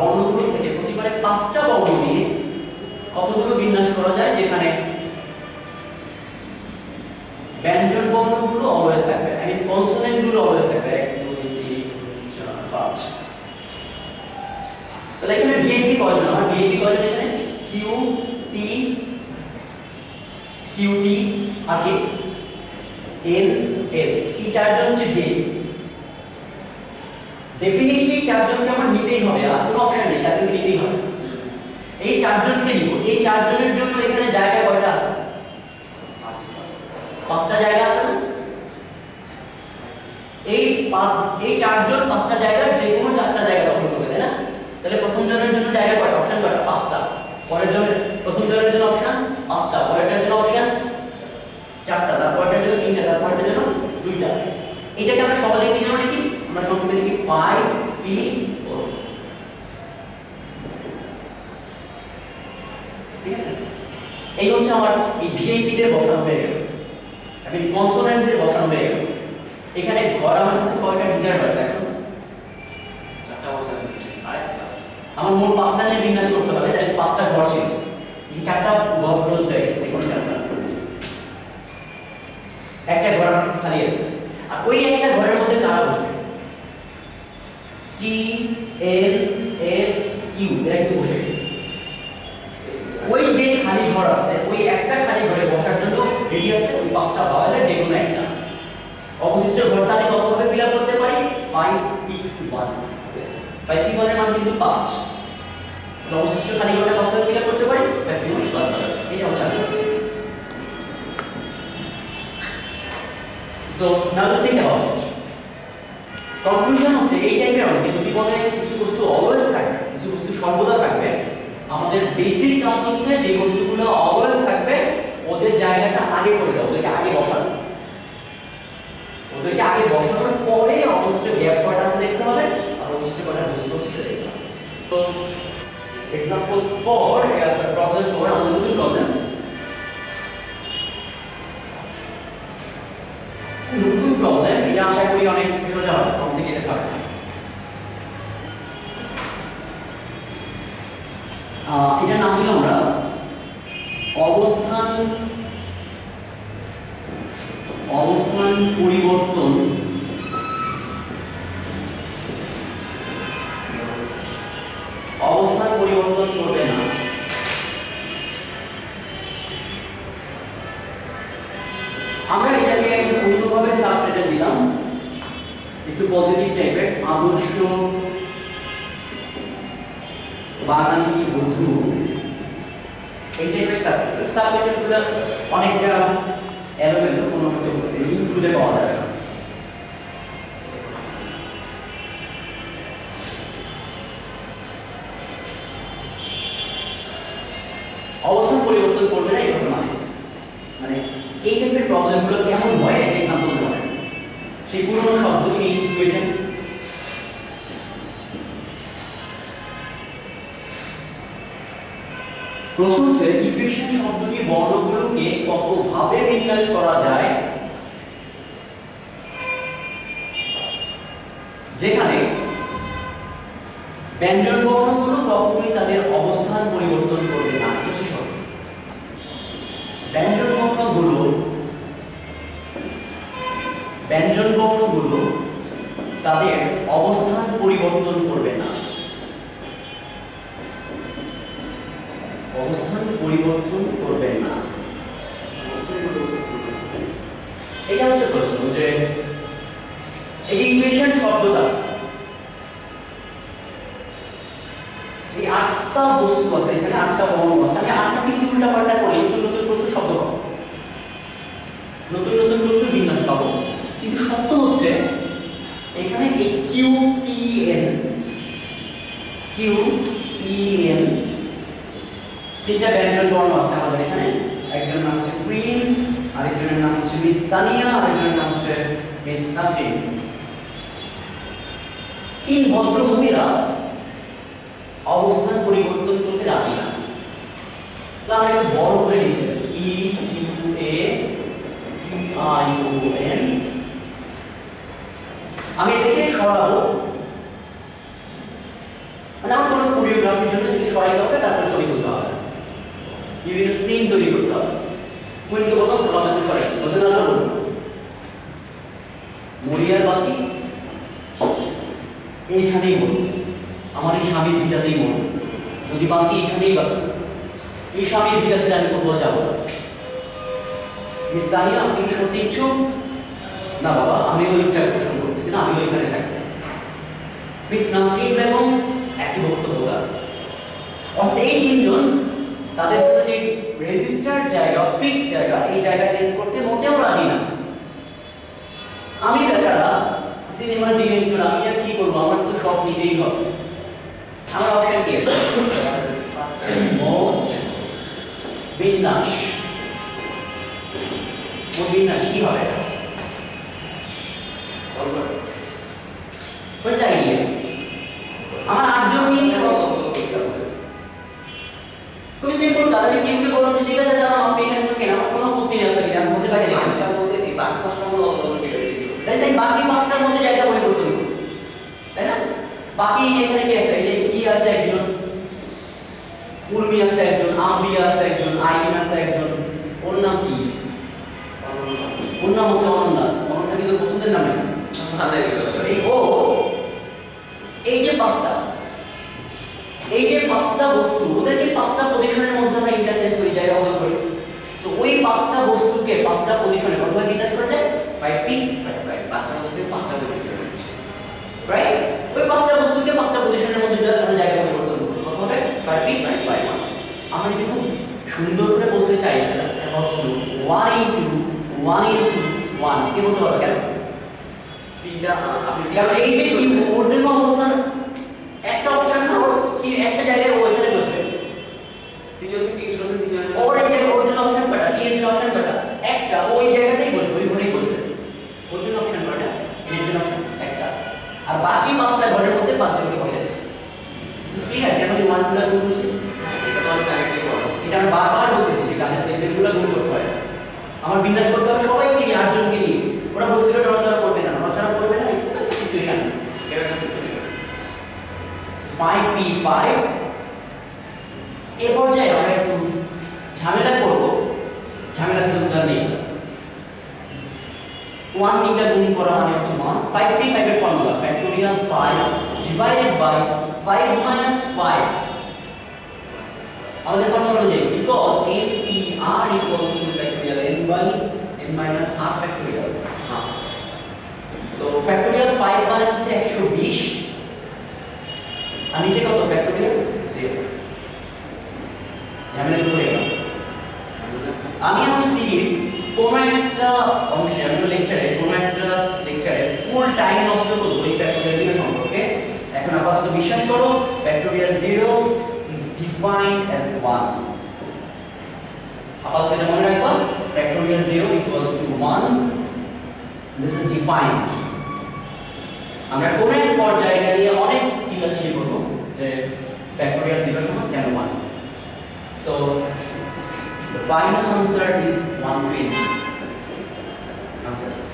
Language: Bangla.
বর্ণগুলো থেকে প্রতিবারে পাঁচটা বর্ণ নিয়ে কতগুলো বিন্যাস করা যায়? যেখানে ব্যঞ্জন বর্ণগুলো অলওয়েজ থাকবে। আই মিন কনসোনেন্টগুলো অলওয়েজ থাকবে। এক, দুই, তিন, চার, পাঁচ। তাহলে এখানে বিএনপি কয়জন আমার বিএনপি কয়জন এখানে। কিউ টি কিউ টি আগে এন এস এই চারজন হচ্ছে ভিএনপি ডেফিনেটলি চারজনকে আমার নিতেই হবে, আর কোনো অপশন নেই, চারজনকে নিতেই হবে। এই চারজনকে নিব, এই চারজনের জন্য এখানে জায়গা কয়টা আছে? পাঁচটা জায়গা আছে না? এই পাঁচ, এই চারজন পাঁচটা জায়গার যে কোনো চারটা জায়গা দখল করবে, তাই না? তাহলে প্রথম জনের জন্য জায়গা কয়টা? অপশন কয়টা? পাঁচটা। পরের জনের, প্রথম জনের জন্য অপশন পাঁচটা। পরেরটার জন্য অপশন চারটা। তারপরটার জন্য তিনটা। তারপরটার জন্য দুইটা। এটাকে আমরা সহজে কি জন্য লিখি আমরা সংক্ষেপে লিখি 5 p 4 ঠিক আছে এই হচ্ছে আমার এই ভিআইপি দের বসানো হয়ে গেল আমি কনসোনেন্ট দের বসানো হয়ে গেল এখানে ঘর আমার কাছে কয়টা রিজার্ভ আছে এখন চারটা বসা আমার মোট পাঁচটা নিয়ে বিন্যাস করতে হবে তাহলে পাঁচটা ঘর ছিল এই চারটা ঘর ক্লোজ হয়ে গেছে কোনো চারটা একটা ঘর আমার কাছে খালি আছে আর ওই একটা ঘরের মধ্যে কারা বসবে এল এস কিউ এরা কিন্তু বসে গেছে। ওই যে খালি ঘর আছে, ওই একটা খালি ঘরে বসার জন্য রেডি আছে ওই পাঁচটা বাওয়ালের যে কোনো একটা। অবশিষ্ট ঘরটা আমি কতভাবে ফিল আপ করতে পারি? 5 p 1 yes 5 p 1 এর মান কিন্তু 5 তাহলে অবশিষ্ট খালি ঘরটা কতভাবে ফিল আপ করতে পারি? 5 p 1 প্লাস এটা হচ্ছে answer now let's think about it conclusion হচ্ছে, এই টাইপের অনেক যদি বলে কিছু বস্তু অলওয়েজ থাকে কিছু বস্তু সর্বদা থাকবে, আমাদের বেসিক কাজ হচ্ছে যে বস্তুগুলো অলওয়েজ থাকবে, ওদের জায়গাটা আগে করে দাও, ওদেরকে আগে বসানো। পরিবর্তন করবে না। আমরা এটাকে অন্যভাবে সাবটাইটেল দিলাম। একটু পজিটিভ টাইপের আদর্শ বাঙালি বধূ এই টাইপের সাবটাইটেল সাবটাইটেলগুলো অনেকটা এলোমেলো কোনো কিছু খুঁজে পাওয়া যাবে না। পরিবর্তন করবে না এই ঘটনা মানে এই টাইপের প্রবলেমগুলো কেমন হয়? একটা এক্সাম্পল দেওয়া সেই পুরনো শব্দ, সেই ইকুয়েশন প্রশ্ন হচ্ছে ইকুয়েশন শব্দ বর্ণগুলোকে কতভাবে বিন্যাস করা যায়? যেখানে ব্যঞ্জন বর্ণগুলো কখনোই তাদের অবস্থান পরিবর্তন করবে না। ব্যঞ্জন বর্ণগুলো ব্যঞ্জন বর্ণগুলো তাদের অবস্থান পরিবর্তন করবে না। অবস্থান পরিবর্তন করবে না। এটা হচ্ছে প্রশ্ন যে এই ইকুয়েশন শব্দটা এই আটটা বস্তু আছে, এখানে আটটা বর্ণ আছে আমি আটটাকে যদি উল্টা পাল্টা করি নতুন নতুন প্রচুর শব্দ পাবো নতুন নতুন প্রচুর বিন্যাস পাবো কিন্তু সত্য হচ্ছে এখানে এই Q T N Q T N তিনটা ব্যঞ্জন বর্ণ আছে আমাদের এখানে। একজনের নাম হচ্ছে কুইন আরেকজনের নাম হচ্ছে মিস তানিয়া, আরেকজনের নাম হচ্ছে মিস নাসরিন তিন ভদ্র মহিলা অবস্থান পরিবর্তন করতে রাজি না। তো আমরা একটু বড় করে লিখতে E Q A T I O N আমি এদেরকে সরাবো। মানে আমার কোনো কোরিওগ্রাফির জন্য এদেরকে সরাইতে হবে তারপরে ছবি তুলতে হবে। বিভিন্ন সিন তৈরি করতে হবে। কুইনকে বললাম? তোরা আমাকে সরে বলতে না, সরব মরিয়ার বাঁচি। এইখানেই মরব। আমার এই স্বামীর ভিটাতেই মরব। যদি বাঁচি, এইখানেই বাঁচব। এই স্বামীর ভিটা ছেড়ে আমি কোথাও যাব না। মিস তানিয়া, আপনি সত্যি ইচ্ছুক? না বাবা আমি ওই ইচ্ছা পোষণ না, আমি ওইখানে থাকি। মিস নাসরিন বেগম, একই বক্তব্য তার অর্থাৎ এই তিনজন, তাদের যে রেজিস্টার্ড জায়গা ফিক্সড জায়গা, এই জায়গা চেঞ্জ করতে মোটেও রাজি না। আমি বেচারা সিনেমার ডিরেক্টর আমি আর কি করব? আমার তো সব নিতেই হবে। আমার অপশন কি আছে মোট বিন্যাস, কি হবে? What is the idea? আমার আটজন নিয়ে সব খুবই সিম্পল কাজ আমি কিউকে যে ঠিক আছে দাদা আমার পেন আছে আমার কোনো আপত্তি নেই আপনাকে আমি বসে থাকি পাঁচটার মধ্যে এই বাকি পাঁচটার মধ্যে অন্য অন্য কেটে দিয়েছ। তাই সেই বাকি পাঁচটার মধ্যে জায়গা পরিবর্তন করুন তাই না? বাকি এখানে কি আছে? এই যে ই আছে একজন? উর্মি আছে একজন আম্বি আছে একজন আইন আছে একজন। ওর নাম কি? ওর নাম হচ্ছে অনন্যা। অনন্যা কিন্তু পছন্দের নাম। নাকি এই যে পাঁচটা এই যে পাঁচটা বস্তু ওদেরকে পাঁচটা পজিশনের মধ্যে আমরা ইন্টারচেঞ্জ করি জায়গা বদল করি। তো ওই পাঁচটা বস্তুকে পাঁচটা পজিশনে কতভাবে বিন্যাস করা যায় বাই পি পাঁচটা বসতে পাঁচটা হচ্ছে রাইট ওই পাঁচটা বস্তুকে পাঁচটা পজিশনের মধ্যে জাস্ট আমরা জায়গা পরিবর্তন করব কত হবে? বাই পি বাই আমরা যদি খুব সুন্দর করে বলতে চাই ফ্লো 1 ইনটু 1 ইনটু 1 কে বলতে পারবে কেন? তিনটা আপনি এই যে অবস্থান একটা অপশন না ওর কি একটা জায়গায় ও এখানে বসবে? তিনজনকে ফিক্স করেছেন তিনজন ওর এই যে অর্ডিনাল অপশন কটা টিএনটি অপশন কটা একটা ওই জায়গাতেই বসবে ওই ঘরেই বসবে। অর্ডিনাল অপশন কটা টিএনটি অপশন একটা। আর বাকি পাঁচটা ঘরের মধ্যে পাঁচজনকে বসে দিচ্ছে। ক্লিয়ার কেন এই ওয়ানগুলা গুণ করছি? হ্যাঁ, এটা বারবার বলতেছি যে কাজের সেগমেন্টগুলো গুণ করতে হয়। আমার বিন্যাস করতে হবে সবাইকে নিয়ে আটজনকে নিয়ে ওরা বলছিল নড়াচড়া করবে না নড়াচড়া করবে না এটা একটা সিচুয়েশন কেউ একটা সিচুয়েশন 5p5 এ পর্যায়ে আমরা একটু ঝামেলা করব। ঝামেলা থেকে উদাহরণ নেই। ওয়ান তিনটা গুণ করা মানে হচ্ছে মান 5p5 এর formula factorial 5 divided by 5 minus 5 আমাদের ফর্মুলা অনুযায়ী because npr equals to factorial n by n minus r factorial হ্যাঁ। সো ফ্যাক্টোরিয়াল 5 মানে হচ্ছে 120 আর নিচে কত ফ্যাক্টোরিয়াল জিরো ঝামেলা গেলাম আমি আমার সিরির কোনো একটা অংশে, আমি লেকচারে কোনো একটা লেকচারে ফুল টাইম নষ্ট করব এই ফ্যাক্টোরিয়াল জিরো সম্পর্কে। এখন আপাতত বিশ্বাস করো factorial zero is defined as one আপাতত এটা মনে রাখবা factorial zero equals to one this is defined আমরা কোনো এক পর্যায়ে এটা নিয়ে অনেক চিল্লাচিল্লি করব যে ফ্যাক্টোরিয়াল জিরো সমান কেন 1 so the final answer is 120. Answer.